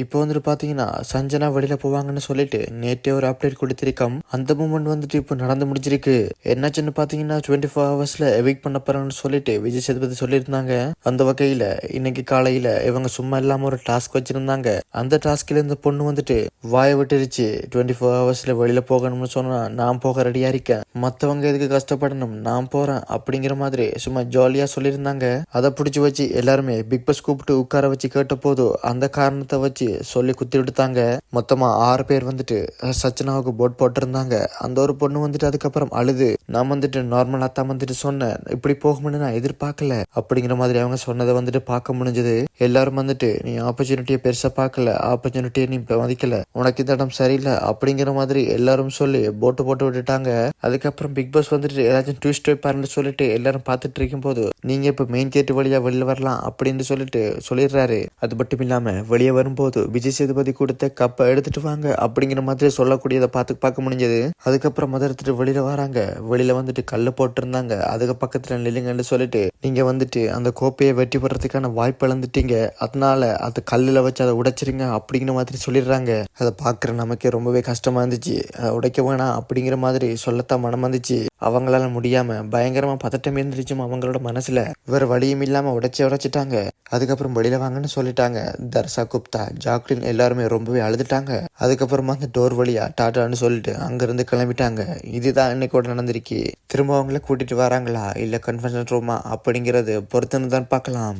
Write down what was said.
இப்போ வந்துட்டு பார்த்தீங்கன்னா சஞ்சனா வெளியில போவாங்கன்னு சொல்லிட்டு நேற்றே ஒரு அப்டேட் கொடுத்திருக்கோம். அந்த மூமெண்ட் வந்துட்டு இப்போ நடந்து முடிஞ்சிருக்கு. என்னாச்சுன்னு பார்த்தீங்கன்னா டுவெண்ட்டி ஃபோர் ஹவர்ஸ்ல எவிக் பண்ண போறாங்கன்னு சொல்லிட்டு விஜய் சேதுபதி சொல்லியிருந்தாங்க. அந்த வகையில இன்னைக்கு காலையில இவங்க சும்மா இல்லாம ஒரு டாஸ்க் வச்சிருந்தாங்க. அந்த டாஸ்க்ல இந்த பொண்ணு வந்துட்டு வாயை விட்டுருச்சு. டுவெண்ட்டி ஃபோர் ஹவர்ஸ்ல வெளியில போகணும்னு சொன்னா நான் போக ரெடியா இருக்கேன். மத்தவங்க எதுக்கு கஷ்டப்படணும்? நான் போறேன் அப்படிங்கிற மாதிரி சும்மா ஜாலியா சொல்லியிருந்தாங்க. அதை பிடிச்சி வச்சு எல்லாருமே பிக் பாஸ் கூப்பிட்டு உட்கார வச்சு கேட்ட போது அந்த காரணத்தை வச்சு சொல்லி குத்தி விட்டுத்தாங்க மொத்தமா ஆறு பேர் வந்துட்டு சச்சினாவுக்கு சச்சனாவுக்கு போட் போட்டிருந்தாங்க. அந்த ஒரு பொண்ணு வந்துட்டு அதுக்கப்புறம் அழுது. நான் வந்துட்டு நார்மலா தான் வந்துட்டு சொன்னேன். இப்படி போகும்னு நான் எதிர்பார்க்கல. அப்படிங்கிற மாதிரி அவங்க சொன்னதை வந்துட்டு பார்க்க முடிஞ்சது. எல்லாரும் வந்துட்டு நீ ஆப்பர்ச்சுனிட்டியை பெருசாக பார்க்கல ஆப்பர்ச்சுனிட்டியை நீ இப்போ மதிக்கல உனக்கு இந்த இடம் சரியில்லை அப்படிங்கிற மாதிரி எல்லாரும் சொல்லி போட்டு போட்டு விட்டுட்டாங்க. அதுக்கப்புறம் பிக் பாஸ் வந்துட்டு ஏதாச்சும் ட்விஸ்ட் வைப்பாருன்னு சொல்லிட்டு எல்லாரும் பார்த்துட்டு இருக்கும்போது நீங்க மெயின் கேட்டு வழியாக வெளியில் வரலாம் அப்படின்னு சொல்லிட்டு சொல்லிடுறாரு. அது மட்டும் இல்லாமல் வெளியே வரும்போது விஜய் சேதுபதி கொடுத்த கப்பை எடுத்துட்டு வாங்க அப்படிங்கிற மாதிரி சொல்லக்கூடியதை பார்த்து பார்க்க முடிஞ்சது. அதுக்கப்புறம் முத எடுத்துட்டு வெளியில வராங்க. வெளியில வந்துட்டு கல் போட்டிருந்தாங்க. அதுக்கு பக்கத்துல நில்லுங்கன்னு சொல்லிட்டு நீங்க வந்துட்டு அந்த கோப்பையை வெட்டி போடுறதுக்கான வாய்ப்பு இழந்துட்டீங்க. அதனால அது கல்லில் வச்சு அதை உடைச்சிருங்க அப்படிங்கிற மாதிரி சொல்லிடுறாங்க. அதை பார்க்குற நமக்கே ரொம்பவே கஷ்டமா இருந்துச்சு. அதை உடைக்க வேணாம் அப்படிங்கிற மாதிரி சொல்லத்தான் மனம் வந்துச்சு. அவங்களால முடியாம பயங்கரமா பதட்டம் இருந்துருச்சும் அவங்களோட மனசுல. வேறு வழியும் இல்லாமல் உடைச்சி உடைச்சிட்டாங்க. அதுக்கப்புறம் வெளியில் வாங்கன்னு சொல்லிட்டாங்க. தர்சா குப்தா ஜாக்லின் எல்லாருமே ரொம்பவே அழுதுட்டாங்க. அதுக்கப்புறமா அந்த டோர் வழியா டாட்டான்னு சொல்லிட்டு அங்கேருந்து கிளம்பிட்டாங்க. இதுதான் இன்னைக்கு நடந்திருக்கு. திரும்ப அவங்கள கூட்டிட்டு வராங்களா? இல்ல கன்வென்ஷன் ரூமா அப்படிங்கிறது பொறுத்துன்னு தான் பார்க்கலாம்.